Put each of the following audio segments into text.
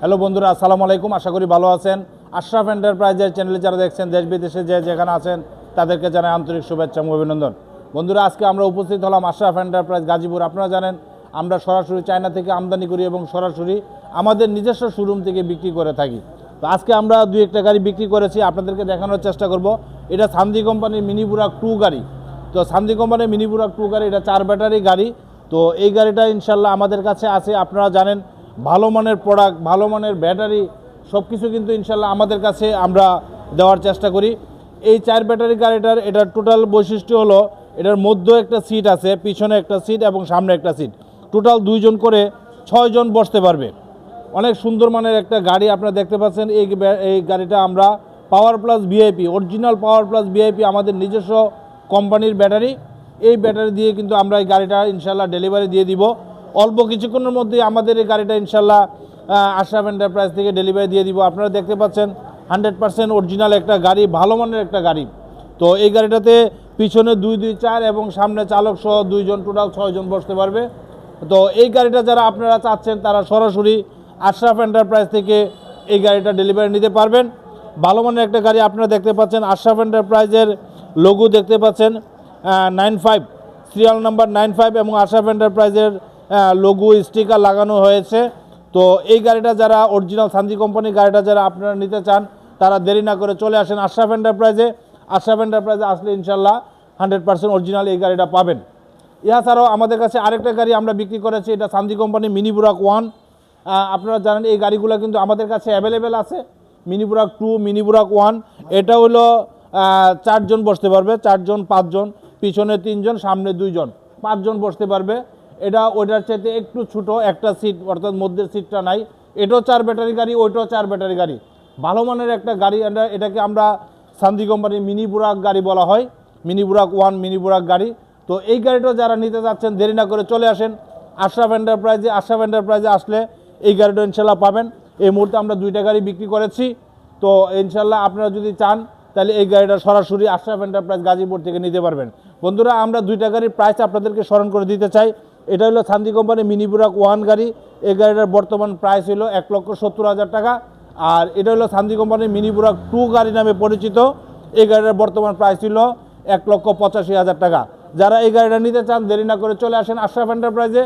Hello বন্ধুরা, আসসালামু আলাইকুম। আশা করি ভালো আছেন। আশরাফ এন্টারপ্রাইজের চ্যানেলে যারা দেখছেন, দেশ বিদেশে যে যেখানে আছেন, তাদেরকে জানাই আন্তরিক শুভেচ্ছা, অভিনন্দন। বন্ধুরা, আজকে আমরা উপস্থিত হলাম আশরাফ এন্টারপ্রাইজ গাজীপুর। আপনারা জানেন, আমরা সরাসরি চায়না থেকে আমদানি করি এবং সরাসরি আমাদের নিজস্ব শোরুম থেকে বিক্রি করে থাকি। তো আজকে আমরা দুই একটা গাড়ি বিক্রি করেছি, আপনাদেরকে দেখানোর চেষ্টা করব। এটা সান্দি কোম্পানির মিনি বুরাক টু গাড়ি। তো সান্দি কোম্পানির মিনি বুরাক টু গাড়ি, এটা চার ব্যাটারি গাড়ি। তো এই গাড়িটা ইনশাল্লাহ আমাদের কাছে আছে। আপনারা জানেন ভালো মানের প্রোডাক্ট ভালো মানের ব্যাটারি সব কিছু কিন্তু ইনশাল্লাহ আমাদের কাছে আমরা দেওয়ার চেষ্টা করি। এই চার ব্যাটারি গাড়িটার এটার টোটাল বৈশিষ্ট্য হলো, এটার মধ্যে একটা সিট আছে, পিছনে একটা সিট এবং সামনে একটা সিট টোটাল দুইজন করে ছয়জন বসতে পারবে। অনেক সুন্দর মানের একটা গাড়ি আপনারা দেখতে পাচ্ছেন, এই এই গাড়িটা আমরা power plus VIP original power plus VIP আমাদের নিজস্ব কোম্পানির ব্যাটারি এই ব্যাটারি দিয়ে কিন্তু আমরা এই গাড়িটা ইনশাল্লাহ ডেলিভারি দিয়ে দিব। অল্প কিছুক্ষণের মধ্যেই আমাদের এই গাড়িটা ইনশাল্লাহ আহ, আশরাফ এন্টারপ্রাইজ থেকে ডেলিভারি দিয়ে দিব। আপনারা দেখতে পাচ্ছেন হান্ড্রেড পার্সেন্ট অরিজিনাল একটা গাড়ি ভালো মানের একটা গাড়ি। তো এই গাড়িটাতে পিছনে দুই দুই চার এবং সামনে চালক সহ দুইজন টোটাল ছয়জন বসতে পারবে। তো এই গাড়িটা যারা আপনারা চাচ্ছেন তারা সরাসরি আশরাফ এন্টারপ্রাইজ থেকে এই গাড়িটা ডেলিভারি নিতে পারবেন। ভালো মানের একটা গাড়ি আপনারা দেখতে পাচ্ছেন আশরাফ এন্টারপ্রাইজের লোগো দেখতে পাচ্ছেন nine five serial number nine five এবং আশরাফ এন্টারপ্রাইজের লোগো স্টিকার লাগানো হয়েছে। তো এই গাড়িটা যারা অরিজিনাল শান্তি কোম্পানির গাড়িটা যারা আপনারা নিতে চান, তারা দেরি না করে চলে আসেন আশরাফ এন্টারপ্রাইজে আশরাফ এন্টারপ্রাইজে আসলে ইনশাল্লাহ হান্ড্রেড পার্সেন্ট অরিজিনাল এই গাড়িটা পাবেন। ইহা ছাড়াও আমাদের কাছে আরেকটা গাড়ি আমরা বিক্রি করেছি, এটা শান্তি কোম্পানি মিনি বুরাক ওয়ান আপনারা জানেন এই গাড়িগুলো কিন্তু আমাদের কাছে অ্যাভেলেবেল আছে। Mini Burak two mini Burak one এটা হলো চারজন বসতে পারবে, চারজন, পাঁচজন, পিছনে তিনজন, সামনে দুইজন। পাঁচজন বসতে পারবে। এটা ওইটার চাইতে একটু ছোটো, একটা সিট অর্থাৎ মধ্যের সিটটা নাই। এটাও চার ব্যাটারি গাড়ি, ওইটাও চার ব্যাটারি গাড়ি। ভালো মানের একটা গাড়ি, এটা- এটাকে আমরা শান্তি কোম্পানির মিনি বুরাক গাড়ি বলা হয়। Mini Burak one mini Burak গাড়ি। তো এই গাড়িটা যারা নিতে চাচ্ছেন, দেরি না করে চলে আসেন। আশরাফ এন্টারপ্রাইজে আশরাফ এন্টারপ্রাইজে আসলে এই গাড়িটা ইনশাল্লাহ পাবেন। এই মুহূর্তে আমরা দুইটা গাড়ি বিক্রি করেছি। তো ইনশাল্লাহ আপনারা যদি চান, তাহলে এই গাড়িটা সরাসরি আশরাফ এন্টারপ্রাইজ গাজীপুর থেকে নিতে পারবেন। বন্ধুরা, আমরা দুইটা গাড়ির প্রাইস আপনাদেরকে স্মরণ করে দিতে চাই। এটা হলো শান্তি কোম্পানি মিনি বুরাক ওয়ান গাড়ি। এই গাড়িটার বর্তমান প্রাইস হলো এক লক্ষ সত্তর হাজার টাকা। আর এটা হলো শান্তি কোম্পানির মিনি বুরাক টু গাড়ি নামে পরিচিত। এই গাড়িটার বর্তমান প্রাইস ছিল এক লক্ষ পঁচাশি হাজার টাকা। যারা এই গাড়িটা নিতে চান, দেরি না করে চলে আসেন আশরাফ এন্টারপ্রাইজে।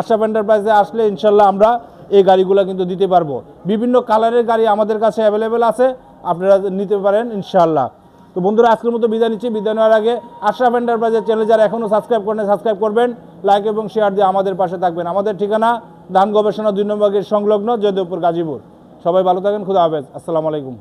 আশরাফ এন্টারপ্রাইজে আসলে ইনশাল্লাহ আমরা এই গাড়িগুলো কিন্তু দিতে পারব। বিভিন্ন কালারের গাড়ি আমাদের কাছে অ্যাভেলেবেল আছে। আপনারা নিতে পারেন ইনশাল্লাহ। তো বন্ধুরা, আজকের মতো বিদায় নিচ্ছি। বিদায় নেওয়ার আগে আশরাফ এন্টারপ্রাইজের চ্যানেল যারা এখনও সাবস্ক্রাইব করেন সাবস্ক্রাইব করবেন। লাইক এবং শেয়ার দিয়ে আমাদের পাশে থাকবেন। আমাদের ঠিকানা ধান গবেষণা দুই নম্বরের সংলগ্ন জয়দেবপুর গাজীপুর। সবাই ভালো থাকেন, খুদা হাফেজ। আসসালামু আলাইকুম।